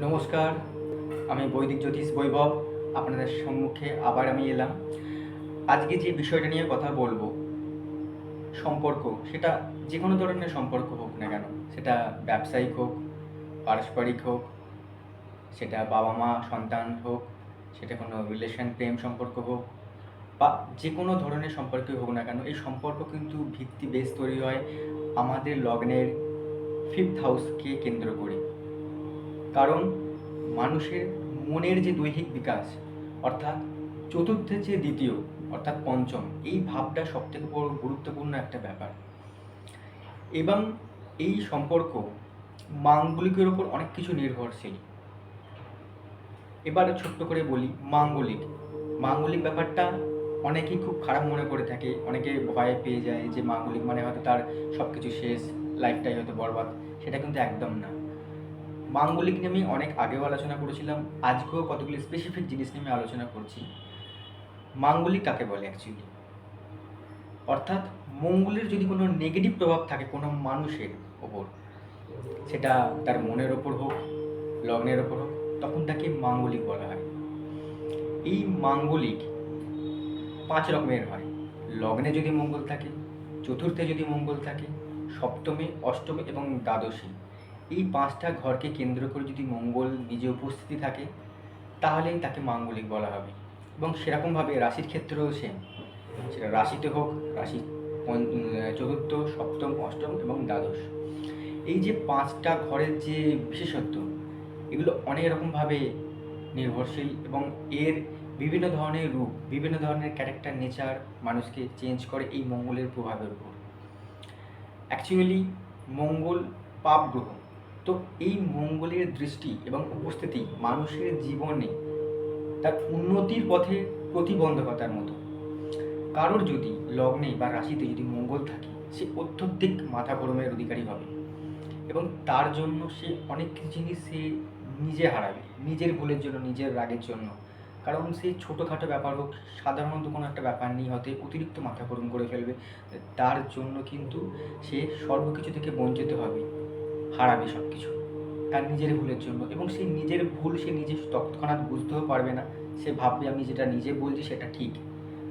নমস্কার, আমি বৈদিক জ্যোতিষ বৈভব, আপনাদের সম্মুখে আবার আমি এলাম। আজকে যে বিষয়টা নিয়ে কথা বলব, সম্পর্ক, সেটা যে কোনো ধরনের সম্পর্ক হোক না কেন, সেটা ব্যবসায়িক হোক, পারস্পরিক হোক, সেটা বাবা মা সন্তান হোক, সেটা কোনো রিলেশন প্রেম সম্পর্ক হোক, বা যে কোনো ধরনের সম্পর্কই হোক না কেন, এই সম্পর্ক কিন্তু ভিত্তি বেশ তৈরি হয় আমাদের লগ্নের ফিফথ হাউসকে কেন্দ্র করে। কারণ মানুষের মনের যে দৈহিক বিকাশ, অর্থাৎ চতুর্থের যে দ্বিতীয়, অর্থাৎ পঞ্চম, এই ভাবটা সবথেকে বড় গুরুত্বপূর্ণ একটা ব্যাপার। এবং এই সম্পর্ক মাঙ্গলিকের ওপর অনেক কিছু নির্ভরশীল। এবার ছোট্ট করে বলি, মাঙ্গলিক। মাঙ্গলিক ব্যাপারটা অনেকেই খুব খারাপ মনে করে থাকে। অনেকে ভয় পেয়ে যায় যে মাঙ্গলিক মানে হয়তো তার সব কিছু শেষ লাইফটাই হয়তো বরবাদ, সেটা কিন্তু একদম না। মাঙ্গলিক নিয়ে আমি অনেক আগেও আলোচনা করেছিলাম, আজকেও কতগুলি স্পেসিফিক জিনিস নিয়ে আমি আলোচনা করছি। মাঙ্গলিক কাকে বলে অ্যাকচুয়ালি অর্থাৎ মঙ্গলের যদি কোনো নেগেটিভ প্রভাব থাকে কোনো মানুষের ওপর, সেটা তার মনের ওপর হোক, লগ্নের ওপর হোক, তখন তাকে মাঙ্গলিক বলা হয়। এই মাঙ্গলিক পাঁচ রকমের হয়। লগ্নে যদি মঙ্গল থাকে, চতুর্থে যদি মঙ্গল থাকে, সপ্তমে, অষ্টমে এবং দ্বাদশী। এই পাঁচটা ঘরকে কেন্দ্র করে যদি মঙ্গল নিজে উপস্থিতি থাকে, তাহলেই তাকে মাঙ্গলিক বলা হবে। এবং সেরকমভাবে রাশির ক্ষেত্রেও সেম সেটা রাশিতে হোক, রাশি চতুর্থ, সপ্তম, অষ্টম এবং দ্বাদশ। এই যে পাঁচটা ঘরের যে বিশেষত্ব, এগুলো অনেক রকমভাবে নির্ভরশীল এবং এর বিভিন্ন ধরনের রূপ, বিভিন্ন ধরনের ক্যারেক্টার নেচার মানুষকে চেঞ্জ করে এই মঙ্গলের প্রভাবের উপর। অ্যাকচুয়ালি মঙ্গল পাপ গ্রহ। তো এই মঙ্গলের দৃষ্টি এবং উপস্থিতি মানুষের জীবনে তার উন্নতির পথে প্রতিবন্ধকতার মতো। কারোর যদি লগ্নে বা রাশিতে যদি মঙ্গল থাকে, সে অত্যধিক মাথা গরমের অধিকারী হবে এবং তার জন্য সে অনেক কিছু জিনিস সে নিজে হারাবে, নিজের ভুলের জন্য, নিজের রাগের জন্য। কারণ সে ছোটোখাটো ব্যাপার হোক, সাধারণত কোনো একটা ব্যাপার নিয়ে হতে অতিরিক্ত মাথা গরম করে ফেলবে। তার জন্য কিন্তু সে সর্বকিছু থেকে বঞ্চিত হবে। হারাবে সব কিছু তার নিজের ভুলের জন্য। এবং সেই নিজের ভুল সে নিজে তৎক্ষণাৎ বুঝতেও পারবে না। সে ভাববে, আমি যেটা নিজে বলছি সেটা ঠিক।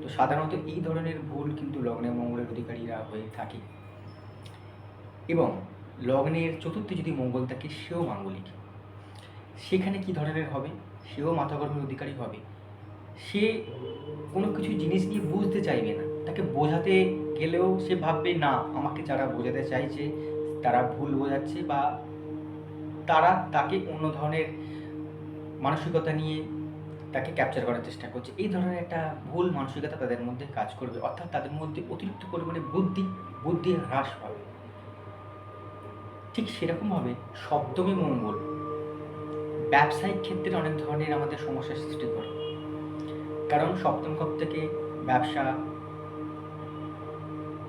তো সাধারণত এই ধরনের ভুল কিন্তু লগ্নে মঙ্গলের অধিকারীরা হয়ে থাকে। এবং লগ্নের চতুর্থে যদি মঙ্গল থাকে, সেও মাঙ্গলিক। সেখানে কি ধরনের হবে? সেও মাথা গরমের অধিকারী হবে। সে কোনো কিছু জিনিস নিয়ে বুঝতে চাইবে না। তাকে বোঝাতে গেলেও সে ভাববে, না, আমাকে যারা বোঝাতে চাইছে তারা ভুল বোঝাচ্ছে বা তারা তাকে অন্য ধরনের মানসিকতা নিয়ে তাকে ক্যাপচার করার চেষ্টা করছে। এই ধরনের একটা ভুল মানসিকতা তাদের মধ্যে কাজ করবে। অর্থাৎ তাদের মধ্যে অতিরিক্ত পরিমাণে বুদ্ধি বুদ্ধি হ্রাস পাবে। ঠিক সেরকমভাবে সপ্তমী মঙ্গল ব্যবসায়িক ক্ষেত্রে অনেক ধরনের আমাদের সমস্যার সৃষ্টি করে। কারণ সপ্তম ঘর থেকে ব্যবসা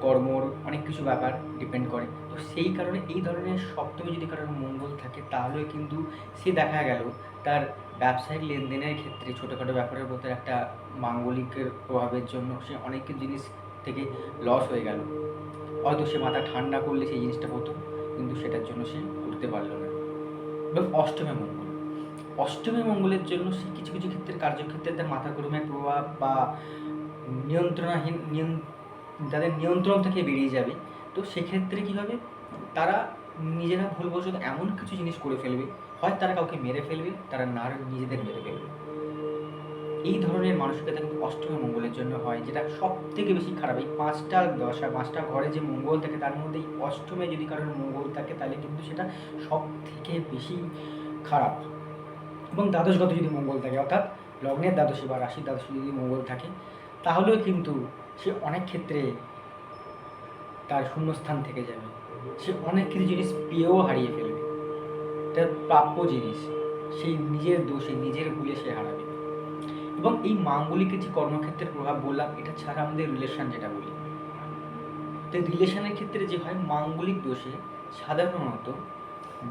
কর্মর অনেক কিছু ব্যাপার ডিপেন্ড করে। তো সেই কারণে এই ধরনের সপ্তমে যদি কারোর মঙ্গল থাকে, তাহলে কিন্তু সে দেখা গেল তার ব্যবসায়িক লেনদেনের ক্ষেত্রে ছোটোখাটো ব্যাপারের মধ্যে একটা মাঙ্গলিকের প্রভাবের জন্য সে অনেক জিনিস থেকে লস হয়ে গেল। হয়তো সে মাথা ঠান্ডা করলে সেই জিনিসটা হতো, কিন্তু সেটার জন্য সে করতে পারল না। এবং অষ্টমে মঙ্গল। অষ্টমী মঙ্গলের জন্য সে কিছু কিছু ক্ষেত্রে কার্যক্ষেত্রে তার মাথা গরমের প্রভাব বা নিয়ন্ত্রণাহীন নিয়ন- তাদের নিয়ন্ত্রণ থেকে বেরিয়ে যাবে, তো সেক্ষেত্রে কী হবে? তারা নিজেরা ভুলবশত এমন কিছু জিনিস করে ফেলবে, হয় তারা কাউকে মেরে ফেলবে, তারা না নিজেদের মেরে ফেলবে। এই ধরনের মানসিকতা কিন্তু অষ্টমী মঙ্গলের জন্য হয়, যেটা সব থেকে বেশি খারাপ। এই পাঁচটা দশা, পাঁচটা ঘরে যে মঙ্গল থাকে, তার মধ্যে এই অষ্টমে যদি কারোর মঙ্গল থাকে, তাহলে কিন্তু সেটা সব থেকে বেশি খারাপ। এবং দ্বাদশগত যদি মঙ্গল থাকে, অর্থাৎ লগ্নের দ্বাদশী বা রাশির দ্বাদশী যদি মঙ্গল থাকে, তাহলেও কিন্তু সে অনেক ক্ষেত্রে তার শূন্যস্থান থেকে যাবে। সে অনেক কিছু জিনিস পেয়েও হারিয়ে ফেলবে। তার প্রাপ্য জিনিস, সেই নিজের দোষে নিজের ভুলে সে হারাবে। এবং এই মাঙ্গলিকের যে কর্মক্ষেত্রের প্রভাব বললাম, এটা ছাড়া আমাদের রিলেশন যেটা বলি। তো রিলেশনের ক্ষেত্রে যে হয়, মাঙ্গলিক দোষে সাধারণত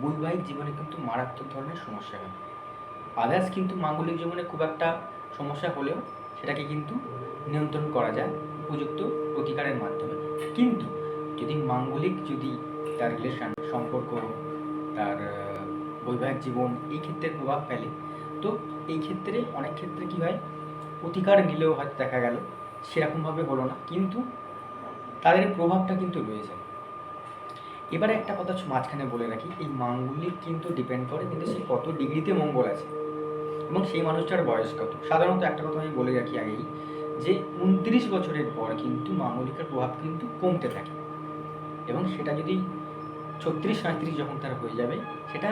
বৈবাহিক জীবনে কিন্তু মারাত্মক ধরনের সমস্যা হয়। আদার্স কিন্তু মাঙ্গলিক জীবনে খুব একটা সমস্যা হলেও সেটাকে কিন্তু নিয়ন্ত্রণ করা যায়। উপযুক্ত প্রতিকারের মাধ্যমে। কিন্তু যদি মাঙ্গলিক যদি তার রিলেশন সম্পর্ক, তার বৈবাহিক জীবন এই ক্ষেত্রে প্রভাব ফেলে, তো এই ক্ষেত্রে অনেক ক্ষেত্রে কী হয়, প্রতিকার নিলেও হয়তো দেখা গেল, সেরকমভাবে হলো না। কিন্তু তাদের প্রভাবটা কিন্তু রয়েছে এবারে একটা কথা মাঝখানে বলে রাখি, এই মাঙ্গলিক কিন্তু ডিপেন্ড করে কিন্তু সে কত ডিগ্রিতে মঙ্গল আছে। এবং সেই মানুষটার বয়স কত। সাধারণত একটা কথা আমি বলে রাখি আগেই যে উনত্রিশ বছরের পর কিন্তু মাঙ্গলিকের প্রভাব কিন্তু কমতে থাকে। এবং সেটা যদি ছত্রিশ সাঁত্রিশ যখন তার হয়ে যাবে, সেটা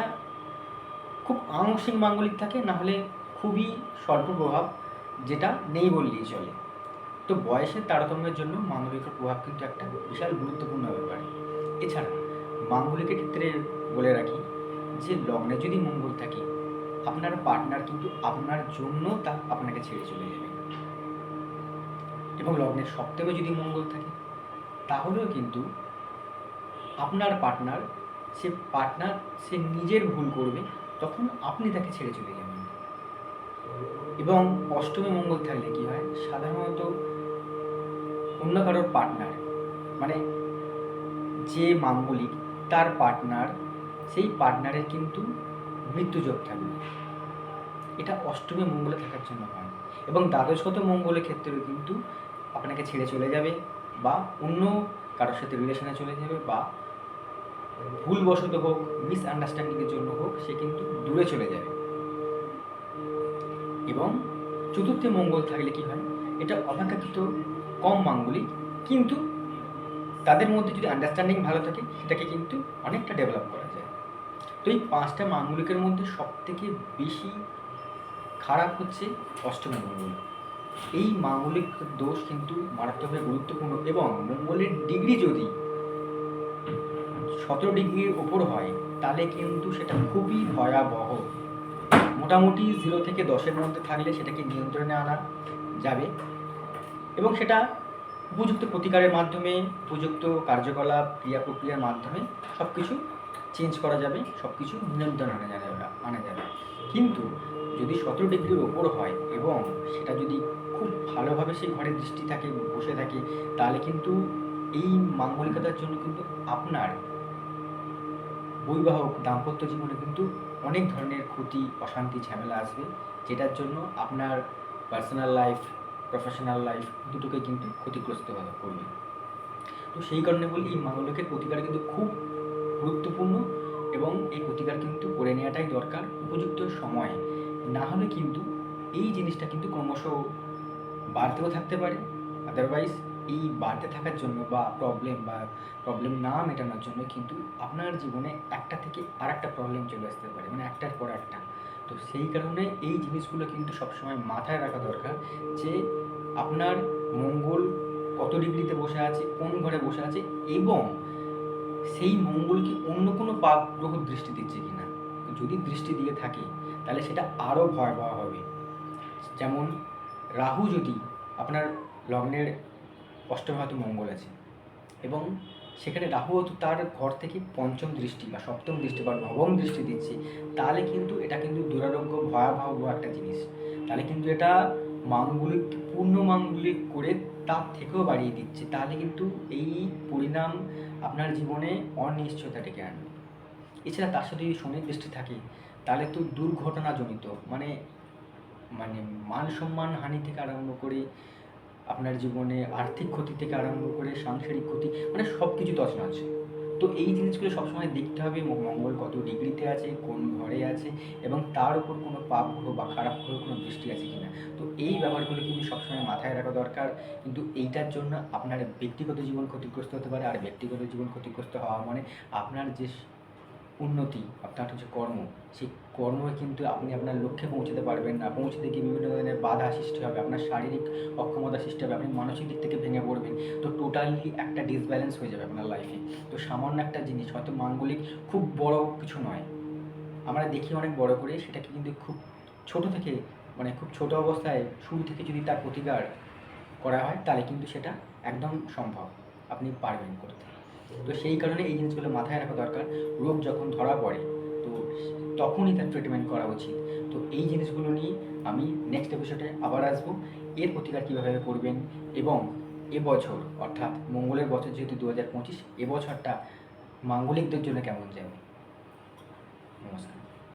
খুব আংশিক মাঙ্গলিক থাকে, না হলে খুবই স্বল্প প্রভাব যেটা নেই বললেই চলে। তো বয়সের তারতম্যের জন্য মাঙ্গলিকের প্রভাব কিন্তু একটা বিশাল গুরুত্বপূর্ণ ব্যাপার। এছাড়া মাঙ্গলিকের ক্ষেত্রে বলে রাখি যে, লগ্নে যদি মঙ্গল থাকে, আপনার পার্টনার কিন্তু আপনার জন্য তা আপনাকে ছেড়ে চলে যাবে। এবং লগ্নের সপ্তমে যদি মঙ্গল থাকে, তাহলেও কিন্তু আপনার পার্টনার সে পার্টনার সে নিজের ভুল করবে, তখন আপনি তাকে ছেড়ে চলে যাবেন। এবং অষ্টমে মঙ্গল থাকলে কি হয়? সাধারণত অন্য কারোর পার্টনার মানে যে মাঙ্গলিক, তার পার্টনার সেই পার্টনারের কিন্তু মৃত্যুযোগ থাকবে। এটা অষ্টমী মঙ্গলে থাকার জন্য হয়। এবং দ্বাদশগত মঙ্গলের ক্ষেত্রেও কিন্তু আপনাকে ছেড়ে চলে যাবে বা অন্য কারোর সাথে রিলেশনে চলে যাবে বা ভুলবশত হোক মিস আন্ডারস্ট্যান্ডিংয়ের জন্য হোক, সে কিন্তু দূরে চলে যাবে। এবং চতুর্থে মঙ্গল থাকলে কি হয়? এটা অপেক্ষাকৃত কম মাঙ্গলিক, কিন্তু তাদের মধ্যে যদি আন্ডারস্ট্যান্ডিং ভালো থাকে, সেটাকে কিন্তু অনেকটা ডেভেলপ করা যায়। তো এই পাঁচটা মাঙ্গলিকের মধ্যে সব থেকে বেশি খারাপ হচ্ছে অষ্টম মঙ্গল। এই মাঙ্গলিক দোষ কিন্তু মারাত্মকভাবে গুরুত্বপূর্ণ এবং মঙ্গলের ডিগ্রি যদি সতেরো ডিগ্রির ওপর হয়, তাহলে কিন্তু সেটা খুবই ভয়াবহ। মোটামুটি জিরো থেকে দশের মধ্যে থাকলে সেটাকে নিয়ন্ত্রণে আনা যাবে এবং সেটা উপযুক্ত প্রতিকারের মাধ্যমে, উপযুক্ত কার্যকলাপ ক্রিয়া প্রক্রিয়ার মাধ্যমে সব কিছু চেঞ্জ করা যাবে সব কিছু নিয়ন্ত্রণে আনা যাবে আনা যাবে। কিন্তু যদি সতেরো ডিগ্রির ওপর হয় এবং সেটা যদি খুব ভালোভাবে সেই ঘরে দৃষ্টি থাকে, বসে থাকে, তাহলে কিন্তু এই মাঙ্গলিকতার জন্য কিন্তু আপনার বৈবাহক দাম্পত্য জীবনে কিন্তু অনেক ধরনের ক্ষতি, অশান্তি, ঝামেলা আসবে, যেটার জন্য আপনার পার্সোনাল লাইফ প্রফেশনাল লাইফ দুটোকে কিন্তু ক্ষতিগ্রস্ত করবে তো সেই কারণে বলি এই মাঙ্গলিকের প্রতিকার কিন্তু খুব গুরুত্বপূর্ণ এবং এই প্রতিকার কিন্তু করে নেওয়াটাই দরকার। উপযুক্ত সময়ে না হলে কিন্তু এই জিনিসটা কিন্তু ক্রমশ বাড়তেও থাকতে পারে। আদারওয়াইজ এই বাড়তে থাকার জন্য বা প্রবলেম বা প্রবলেম না মেটানোর জন্য কিন্তু আপনার জীবনে একটা থেকে আর একটা প্রবলেম চলে আসতে পারে মানে একটার পর একটা। তো সেই কারণে এই জিনিসগুলো কিন্তু সবসময় মাথায় রাখা দরকার যে আপনার মঙ্গল কত ডিগ্রিতে বসে আছে, কোন ঘরে বসে আছে এবং সেই মঙ্গলকে অন্য কোনো পাপ গ্রহ দৃষ্টি দিচ্ছে কিনা। যদি দৃষ্টি দিয়ে থাকে তাহলে সেটা আরও ভয়াবহ হবে। যেমন রাহু যদি আপনার লগ্নের অষ্টমে মঙ্গল আছে এবং সেখানে রাহু হয়তো তার ঘর থেকে পঞ্চম দৃষ্টি বা সপ্তম দৃষ্টি বা নবম দৃষ্টি দিচ্ছে, তাহলে কিন্তু এটা কিন্তু দুরারোগ্য ভয়াবহ একটা জিনিস। তাহলে কিন্তু এটা মাঙ্গলিক, পূর্ণ মাঙ্গলিক করে তার থেকেও বাড়িয়ে দিচ্ছে। তাহলে কিন্তু এই পরিণাম আপনার জীবনে অনিশ্চয়তা ডেকে আনবে। এছাড়া তার সাথে যদি শনির দৃষ্টি থাকে তাহলে তো দুর্ঘটনাজনিত। মানে মানে মান সম্মান হানি থেকে আরম্ভ করে আপনার জীবনে আর্থিক ক্ষতি থেকে আরম্ভ করে সাংসারিক ক্ষতি মানে সব কিছু তছনছ। তো এই জিনিসগুলো সবসময় দেখতে হবে মঙ্গল কত ডিগ্রিতে আছে, কোন ঘরে আছে, এবং তার উপর কোনো পাপ গ্রহ বা খারাপ গ্রহ কোনো দৃষ্টি আছে কিনা। তো এই ব্যাপারগুলো কিন্তু সবসময় মাথায় রাখা দরকার। কিন্তু এইটার জন্য আপনার ব্যক্তিগত জীবন ক্ষতিগ্রস্ত হতে পারে, আর ব্যক্তিগত জীবন ক্ষতিগ্রস্ত হওয়া মানে আপনার যে উন্নতি আপনার হচ্ছে কর্ম। সেই কর্মে কিন্তু আপনি আপনার লক্ষ্যে পৌঁছতে পারবেন না। পৌঁছতে গিয়ে বিভিন্ন ধরনের বাধা সৃষ্টি হবে, আপনার শারীরিক অক্ষমতা সৃষ্টি হবে, আপনি মানসিক দিক থেকে ভেঙে পড়বেন। তো টোটালি একটা ডিসব্যালেন্স হয়ে যাবে আপনার লাইফে তো সামান্য একটা জিনিস, হয়তো মাঙ্গলিক খুব বড় কিছু নয়। আমরা দেখি অনেক বড় করে, সেটাকে কিন্তু খুব ছোট থেকে মানে খুব ছোট অবস্থায়, শুরু থেকে যদি তার প্রতিকার করা হয়, তাহলে কিন্তু সেটা একদম সম্ভব। আপনি পারবেন করতে। তো সেই কারণে এই জিনিসগুলো মাথায় রাখা দরকার। রোগ যখন ধরা পড়ে, তো তখনই তার ট্রিটমেন্ট করা উচিত। তো এই জিনিসগুলো নিয়ে আমি নেক্সট এপিসোডে আবার আসব। এর প্রতিকার কীভাবে করবেন এবং এবছর, অর্থাৎ মঙ্গলের বছর যেহেতু দু হাজার পঁচিশ, এবছরটা মাঙ্গলিকদের জন্য কেমন যাবে